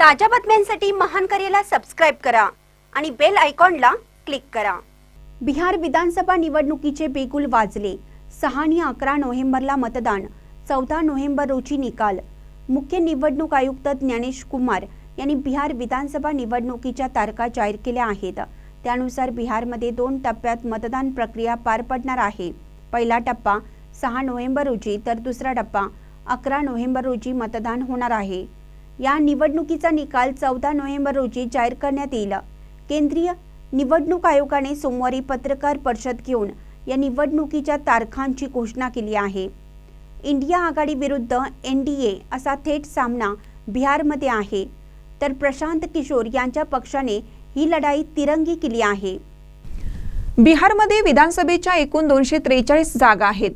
ताज्या बातम्यांसाठी महान करेला सबस्क्राईब करा आणि बेल आयकॉनला क्लिक करा. बिहार विधानसभा निवडणुकीचे बेगुल वाजले. सहा आणि अकरा नोव्हेंबरला मतदान चौदा नोव्हेंबर रोजी निकाल. मुख्य निवडणूक आयुक्त ज्ञानेश कुमार यांनी बिहार विधानसभा निवडणुकीच्या तारखा जाहीर केल्या आहेत. त्यानुसार बिहारमध्ये दोन टप्प्यात मतदान प्रक्रिया पार पडणार आहे. पहिला टप्पा सहा नोव्हेंबर रोजी तर दुसरा टप्पा अकरा नोव्हेंबर रोजी मतदान होणार आहे. या निवडणुकीचा निकाल चौदा नोव्हेंबर रोजी जाहीर करण्यात येईल. केंद्रीय निवडणूक आयोगाने सोमवारी पत्रकार परिषद घेऊन या निवडणुकीच्या तारखांची घोषणा केली आहे. इंडिया आघाडी विरुद्ध एन डी ए असा थेट सामना बिहारमध्ये आहे. तर प्रशांत किशोर यांच्या पक्षाने ही लढाई तिरंगी केली आहे. बिहारमध्ये विधानसभेच्या एकूण दोनशे त्रेचाळीस जागा आहेत.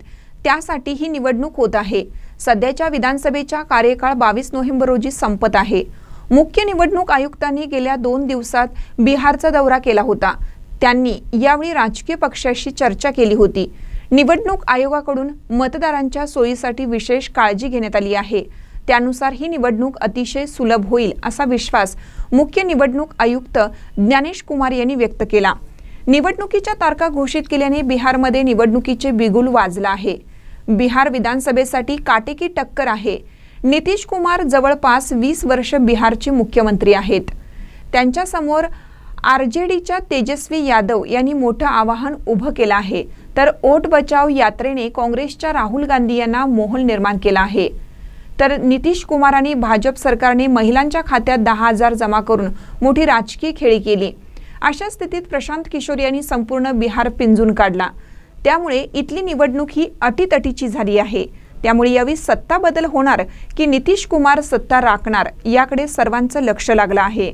त्यासाठी ही निवडणूक होत आहे. सध्याच्या विधानसभेचा कार्यकाळ बावीस नोव्हेंबर रोजी संपत आहे. मुख्य निवडणूक आयुक्तांनी गेल्या दोन दिवसात बिहारचा दौरा केला होता. त्यांनी यावेळी राजकीय पक्षाशी चर्चा केली होती. निवडणूक आयोगाकडून मतदारांच्या सोयीसाठी विशेष काळजी घेण्यात आली आहे. त्यानुसार ही निवडणूक अतिशय सुलभ होईल असा विश्वास मुख्य निवडणूक आयुक्त ज्ञानेश कुमार यांनी व्यक्त केला. निवडणुकीच्या तारखा घोषित केल्याने बिहारमध्ये निवडणुकीचे बिगुल वाजला आहे. बिहार विधानसभेसाठी काटेकी टक्कर आहे. नितीश कुमार जवळपास वीस वर्ष बिहारचे मुख्यमंत्री आहेत. त्यांच्यासमोर आर जे डीच्या तेजस्वी यादव यांनी मोठं आवाहन उभं केलं आहे. तर ओट बचाव यात्रेने काँग्रेसच्या राहुल गांधी यांना मोहल निर्माण केला आहे. तर नितीश कुमारांनी भाजप सरकारने महिलांच्या खात्यात दहा हजार जमा करून मोठी राजकीय खेळी केली. अशा स्थितीत प्रशांत किशोर यांनी संपूर्ण बिहार पिंजून काढला. त्यामुळे इथली निवडणूक ही अटीतटीची झाली आहे. त्यामुळे यावेळी सत्ता बदल होणार की नितीश कुमार सत्ता राखणार याकडे सर्वांचं लक्ष लागलं आहे.